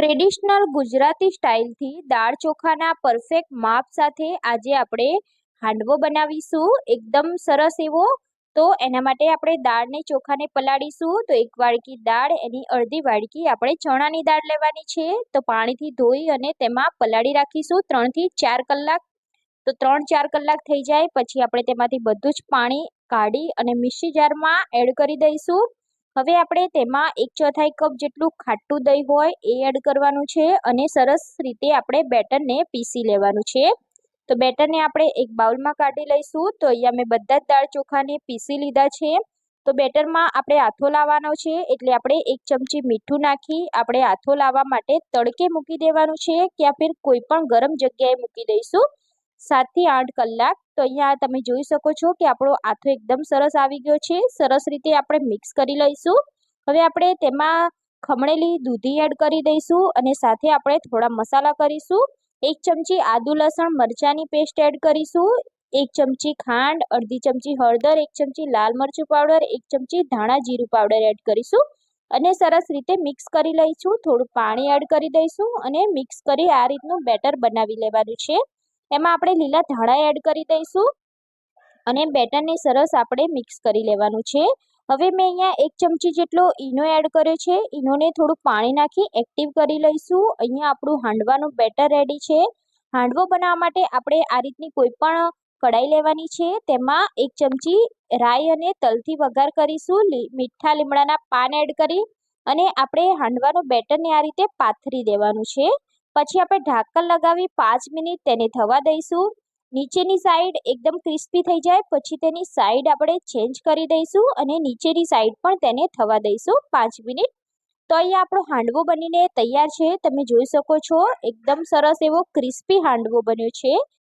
Traditional Gujarati સ્ટાઇલથી દાળ ચોખાના perfect માપ સાથે આજે આપણે હાંડવો બનાવીશું. એકદમ સરસ એવો. તો એના માટે આપણે દાળને ચોખાને પલાળીશું. તો એક વાડકી દાળ, એની અડધી વાડકી આપણે ચણાની દાળ લેવાની છે. તો પાણીથી ધોઈ અને તેમાં પલાળી રાખીશું ત્રણથી ચાર કલાક. તો ત્રણ ચાર કલાક થઈ જાય. પછી આપણે તેમાંથી બધું જ પાણી કાઢી અને મિક્સી જારમાં એડ કરી દઈશું. હવે આપણે તેમાં એક ચોથાઈ કપ જેટલું ખાટું દહીં હોય એ એડ કરવાનું છે અને સરસ રીતે આપણે બેટરને પીસી લેવાનું છે. તો બેટરને આપણે એક બાઉલમાં કાઢી લઈશું. તો અહીંયા મેં બધા જ દાળ ચોખાને પીસી લીધા છે. તો બેટરમાં આપણે આથો લાવવાનો છે. એટલે આપણે એક ચમચી મીઠું નાખી આપણે આથો લાવવા માટે તડકે મૂકી દેવાનું છે. કે ફિર કોઈ પણ ગરમ જગ્યાએ મૂકી દઈશું. સાતથી આઠ કલાક. તો અહીંયા તમે જોઈ શકો છો કે આપણો આથો એકદમ સરસ આવી ગયો છે. સરસ રીતે આપણે મિક્સ કરી લઈશું. હવે આપણે તેમાં ખમણેલી દૂધી એડ કરી દઈશું અને સાથે આપણે થોડા મસાલા કરીશું. એક ચમચી આદુ લસણ મરચાંની પેસ્ટ એડ કરીશું. એક ચમચી ખાંડ, અડધી ચમચી હળદર, એક ચમચી લાલ મરચું પાવડર, એક ચમચી ધાણા જીરું પાવડર એડ કરીશું. અને સરસ રીતે મિક્સ કરી લઈશું. થોડું પાણી એડ કરી દઈશું અને મિક્સ કરી આ રીતનું બેટર બનાવી લેવાનું છે. એમાં આપણે લીલા ધાણા એડ કરી દઈશું. અને બેટરને સરસ આપણે મિક્સ કરી લેવાનું છે. હવે મેં અહીંયા એક ચમચી જેટલો ઈનો એડ કર્યો છે. ઈનોને થોડું પાણી નાખી એક્ટિવ કરી લઈશું. અહીંયા આપણું હાંડવાનું બેટર રેડી છે. હાંડવો બનાવવા માટે આપણે આ રીતની કોઈ પણ કઢાઈ લેવાની છે. તેમાં એક ચમચી રાઈ અને તલથી વઘાર કરીશું. મીઠા લીમડાના પાન એડ કરી અને આપણે હાંડવાનું બેટરને આ રીતે પાથરી દેવાનું છે. પછી આપણે ઢાંકણ લગાવી પાંચ મિનિટ તેને થવા દઈશું. નીચેની સાઈડ એકદમ ક્રિસ્પી થઈ જાય, પછી તેની સાઈડ આપણે ચેન્જ કરી દઈશું અને નીચેની સાઈડ પણ તેને થવા દઈશું પાંચ મિનિટ. તો અહીંયા આપણો હાંડવો બનીને તૈયાર છે, તમે જોઈ શકો છો. એકદમ સરસ એવો ક્રિસ્પી હાંડવો બન્યો છે.